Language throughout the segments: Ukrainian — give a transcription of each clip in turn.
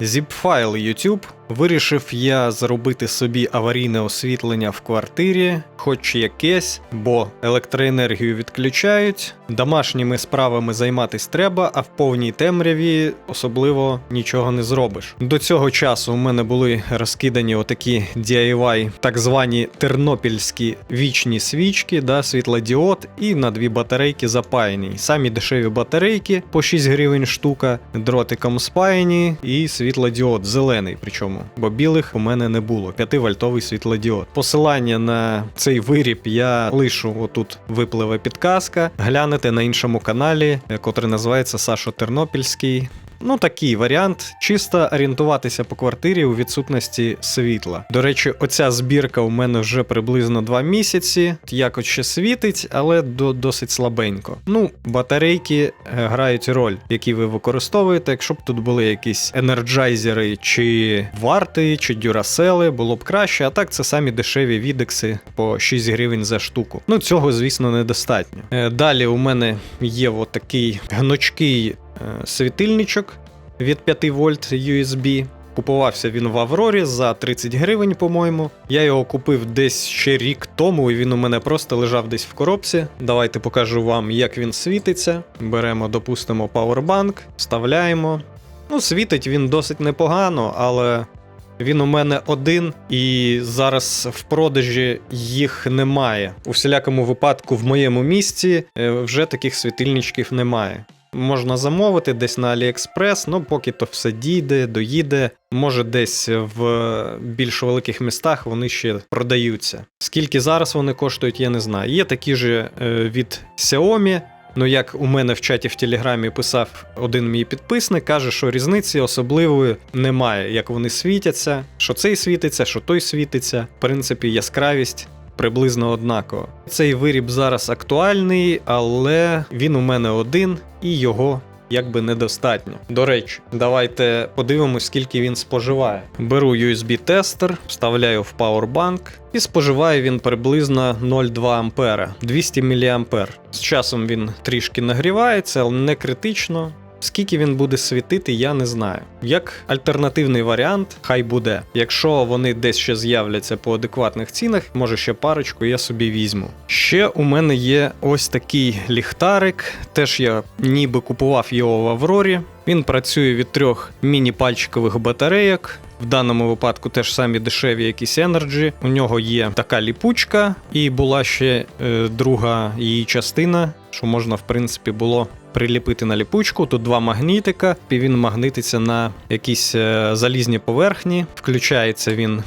Zip-файл YouTube. Вирішив я зробити собі аварійне освітлення в квартирі, хоч якесь, бо електроенергію відключають. Домашніми справами займатись треба, а в повній темряві особливо нічого не зробиш. До цього часу у мене були розкидані отакі DIY, так звані тернопільські вічні свічки, да, світлодіод, і на дві батарейки запаяні. Самі дешеві батарейки по 6 гривень штука, дротиком спаяні, і світлодіод зелений, причому, бо білих у мене не було. 5-вольтовий світлодіод. Посилання на цей виріб я лишу отут випливе підказка. Глянете на іншому каналі, е, котрий називається Сашо Тернопільський. Ну, такий варіант, чисто орієнтуватися по квартирі у відсутності світла. До речі, оця збірка у мене вже приблизно 2 місяці. Якось ще світить, але до, досить слабенько. Ну, батарейки е, грають роль, які ви використовуєте. Якщо б тут були якісь енерджайзери чи варти, чи дюрасели, було б краще. А так це самі дешеві відекси по 6 гривень за штуку. Ну, цього, звісно, недостатньо. Е, Далі у мене є отакий гнучкий світильничок від 5 вольт USB. Купувався він в Аврорі за 30 гривень, по-моєму. Я його купив десь ще рік тому, і він у мене просто лежав десь в коробці. Давайте покажу вам, як він світиться. Беремо, допустимо, пауербанк, вставляємо. Ну, світить він досить непогано, але він у мене один, і зараз в продажі їх немає. У всілякому випадку в моєму місці е, вже таких світильничків немає. Можна замовити десь на AliExpress, ну поки то все дійде, доїде. Може, десь в більш великих містах вони ще продаються. Скільки зараз вони коштують, я не знаю. Є такі ж е, від Xiaomi. Ну, як у мене в чаті в Телеграмі писав один мій підписник, каже, що різниці особливої немає, як вони світяться, що цей світиться, що той світиться. В принципі, яскравість приблизно однаково. Цей виріб зараз актуальний, але він у мене один і його. Якби недостатньо. До речі, давайте подивимось, скільки він споживає. Беру USB-тестер, вставляю в Powerbank, і споживає він приблизно 0,2 ампера, 200 мА. З часом він трішки нагрівається, але не критично. Скільки він буде світити, я не знаю. Як альтернативний варіант, хай буде. Якщо вони десь ще з'являться по адекватних цінах, може ще парочку я собі візьму. Ще у мене є ось такий ліхтарик. Теж я ніби купував його в Аврорі. Він працює від трьох міні-пальчикових батарейок. В даному випадку теж самі дешеві якісь Energy. У нього є така ліпучка, і була ще е, друга її частина, що можна, в принципі, було приліпити на ліпучку. Тут два магнітика, і він магнититься на якісь е, залізні поверхні. Включається він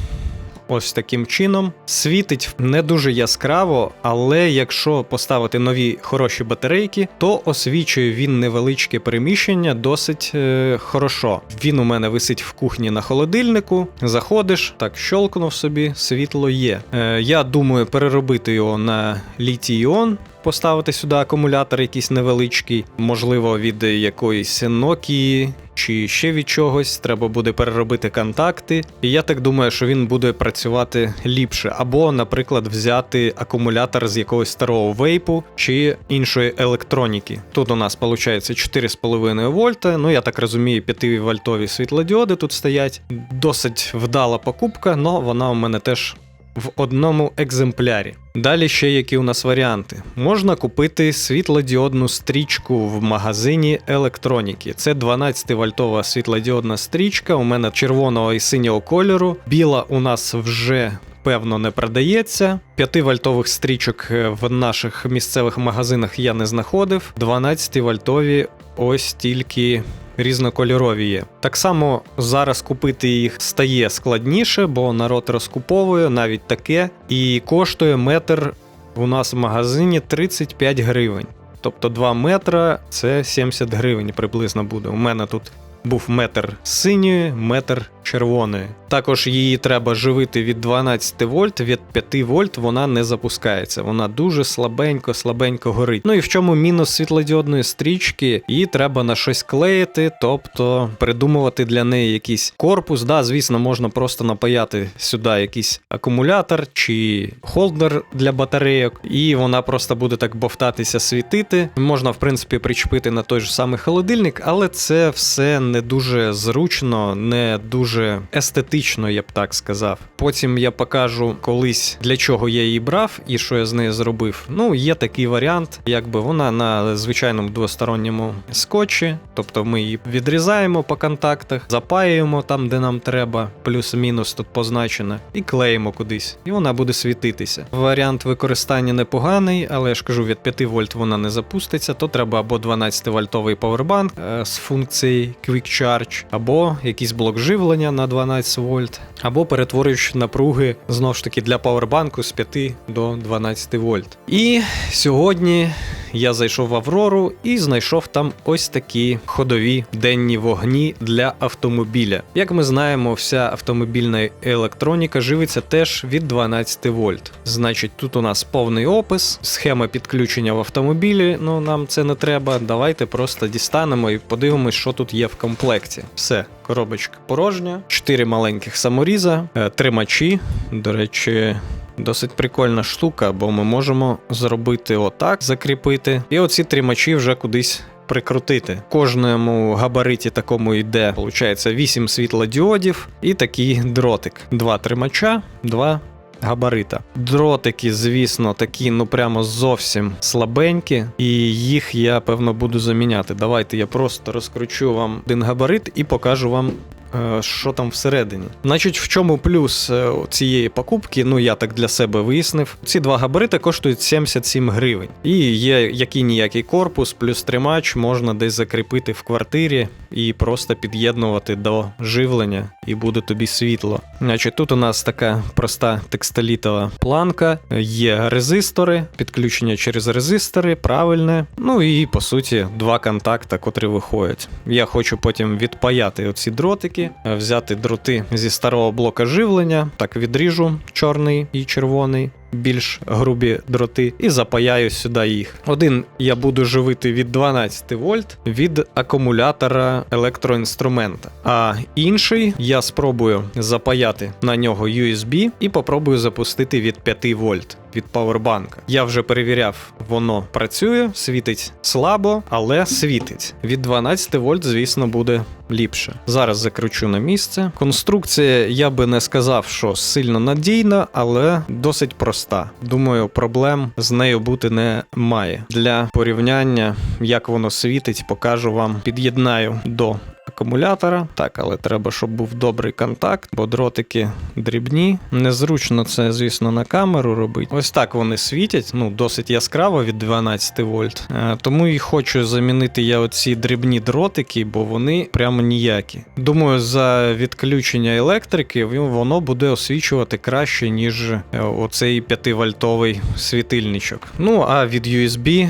ось таким чином. Світить не дуже яскраво, але якщо поставити нові хороші батарейки, то освічує він невеличке переміщення досить е, хорошо. Він у мене висить в кухні на холодильнику. Заходиш, так щолкнув собі, світло є. Е, я думаю переробити його на літій-іон. Поставити сюди акумулятор якийсь невеличкий, можливо, від якоїсь Nokia чи ще від чогось. Треба буде переробити контакти. І я так думаю, що він буде працювати ліпше. Або, наприклад, взяти акумулятор з якогось старого вейпу чи іншої електроніки. Тут у нас виходить 4,5 вольта. Ну я так розумію, 5 вольтові світлодіоди тут стоять. Досить вдала покупка, але вона у мене теж в одному екземплярі. Далі ще які у нас варіанти. Можна купити світлодіодну стрічку в магазині електроніки. Це 12-вольтова світлодіодна стрічка. У мене червоного і синього кольору. Біла у нас вже. Певно, не продається. 5-вольтових стрічок е, в наших місцевих магазинах я не знаходив. 12-вольтові ось тільки різнокольорові є. Так само зараз купити їх стає складніше, бо народ розкуповує навіть таке, і коштує метр у нас в магазині 35 гривень. Тобто 2 метра це 70 гривень приблизно буде. У мене тут був метр синьої, метр червоної. Також її треба живити від 12 вольт, від 5 вольт вона не запускається. Вона дуже слабенько, слабенько горить. Ну і в чому мінус світлодіодної стрічки? Її треба на щось клеїти, тобто придумувати для неї якийсь корпус. Да, звісно, можна просто напаяти сюди якийсь акумулятор чи холдер для батарейок, і вона просто буде так бовтатися, світити. Можна, в принципі, причепити на той же самий холодильник, але це все не дуже зручно, не дуже естетично, я б так сказав. Потім я покажу колись для чого я її брав і що я з нею зробив. Ну, є такий варіант, якби вона на звичайному двосторонньому скотчі, тобто ми її відрізаємо по контактах, запаюємо там, де нам треба, плюс-мінус тут позначено, і клеїмо кудись, і вона буде світитися. Варіант використання непоганий, але я ж кажу, від 5 вольт вона не запуститься, то треба або 12 вольтовий павербанк е, з функцією Quick Charge, або якийсь блок живлення на 12 вольт, або перетворюючи напруги знову ж таки для павербанку з 5 до 12 вольт. І сьогодні я зайшов в Аврору і знайшов там ось такі ходові денні вогні для автомобіля. Як ми знаємо, вся автомобільна електроніка живиться теж від 12 вольт. Значить, тут у нас повний опис, схема підключення в автомобілі. Ну нам це не треба. Давайте просто дістанемо і подивимось, що тут є в комплекті. Все, коробочка порожня, 4 маленьких саморіза, е, тримачі. До речі. Досить прикольна штука, бо ми можемо зробити отак, закріпити, і оці тримачі вже кудись. Прикрутити. Кожному габариті такому йде, виходить, 8 світлодіодів і такий дротик. Два тримача, два габарита. Дротики, звісно, такі, ну прямо зовсім слабенькі, і їх я певно буду заміняти. Давайте я просто розкручу вам один габарит і покажу вам. Е, Що там всередині? Значить, в чому плюс е, цієї покупки? Ну я так для себе вияснив. Ці два габарити коштують 77 гривень. І є який ніякий корпус, плюс тримач можна десь закріпити в квартирі і просто під'єднувати до живлення, і буде тобі світло. Значить, тут у нас така проста текстолітова планка, є резистори, підключення через резистори, правильне. Ну і по суті, два контакта, котрі виходять. Я хочу потім відпаяти оці дротики, е, взяти дроти зі старого блока живлення, так відріжу чорний і червоний. Більш грубі дроти, і запаяю сюди їх. Один я буду живити від 12 вольт від акумулятора електроінструмента, а інший я спробую запаяти на нього USB і попробую запустити від 5 вольт від павербанка. Я вже перевіряв, воно працює, світить слабо, але світить. Від 12 вольт, звісно, буде ліпше. Зараз закручу на місце. Конструкція, я би не сказав, що сильно надійна, але досить проста. Думаю, проблем з нею бути не має. Для порівняння, як воно світить, покажу вам. Під'єднаю до акумулятора. Так, але треба, щоб був добрий контакт, бо дротики дрібні. Незручно це, звісно, на камеру робити. Ось так вони світять, ну досить яскраво від 12 вольт. Е, Тому і хочу замінити я оці дрібні дротики, бо вони прямо ніякі. Думаю, за відключення електрики воно буде освічувати краще, ніж е, оцей 5-вольтовий світильничок. Ну а від USB.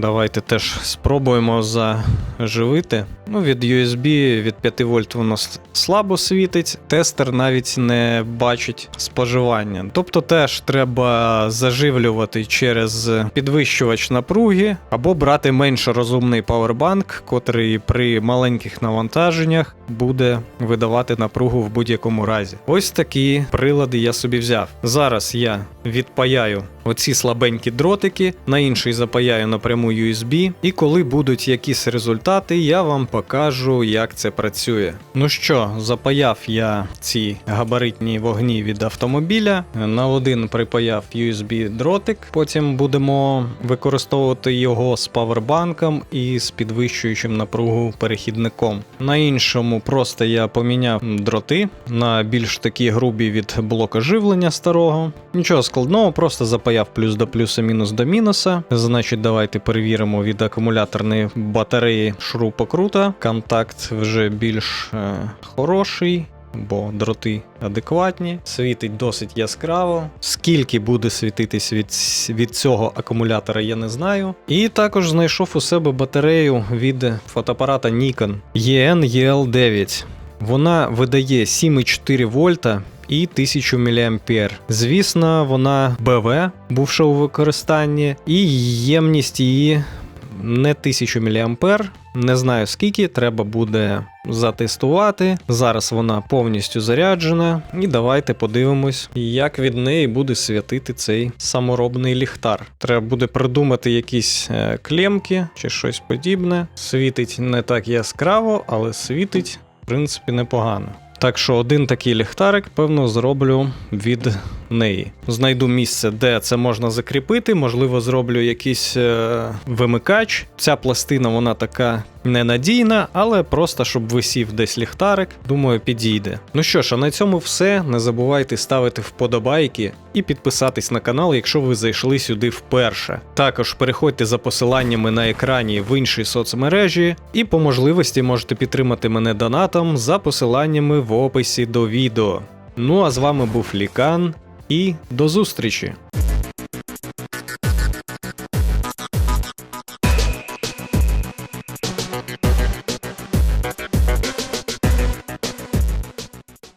Давайте теж спробуємо заживити. Ну, від USB від 5 вольт воно слабо світить, тестер навіть не бачить споживання. Тобто теж треба заживлювати через підвищувач напруги, або брати менш розумний павербанк, котрий при маленьких навантаженнях буде видавати напругу в будь-якому разі. Ось такі прилади я собі взяв. Зараз я відпаяю оці слабенькі дротики, на інший запаяю напряму USB, і коли будуть якісь результати, я вам покажу, як це працює. Ну що, запаяв я ці габаритні вогні від автомобіля. На один припаяв USB дротик. Потім будемо використовувати його з павербанком і з підвищуючим напругу перехідником. На іншому просто я поміняв дроти на більш такі грубі від блока живлення старого. Нічого складного, просто запаяв плюс до плюса, мінус до мінуса. Значить, давайте перевіримо від акумуляторної батареї шурупокрута. Контакт вже більш е, хороший. Бо дроти адекватні, світить досить яскраво. Скільки буде світитись від, від цього акумулятора, я не знаю. І також знайшов у себе батарею від фотоапарата Nikon EN EL9. Вона видає 7,4 вольта і 1000 мА. Звісно, вона БВ, бувша у використанні, і ємність її не 1000 мА. Не знаю скільки, треба буде затестувати. Зараз вона повністю заряджена. І давайте подивимось, як від неї буде святити цей саморобний ліхтар. Треба буде придумати якісь е, клемки чи щось подібне. Світить не так яскраво, але світить, в принципі, непогано. Так що один такий ліхтарик, певно, зроблю від неї. Знайду місце, де це можна закріпити. Можливо, зроблю якийсь е, вимикач. Ця пластина вона така ненадійна, але просто щоб висів десь ліхтарик, думаю, підійде. Ну що ж, а на цьому все. Не забувайте ставити вподобайки і підписатись на канал, якщо ви зайшли сюди вперше. Також переходьте за посиланнями на екрані в інші соцмережі, і по можливості можете підтримати мене донатом за посиланнями в описі до відео. Ну а з вами був Лікан, і до зустрічі!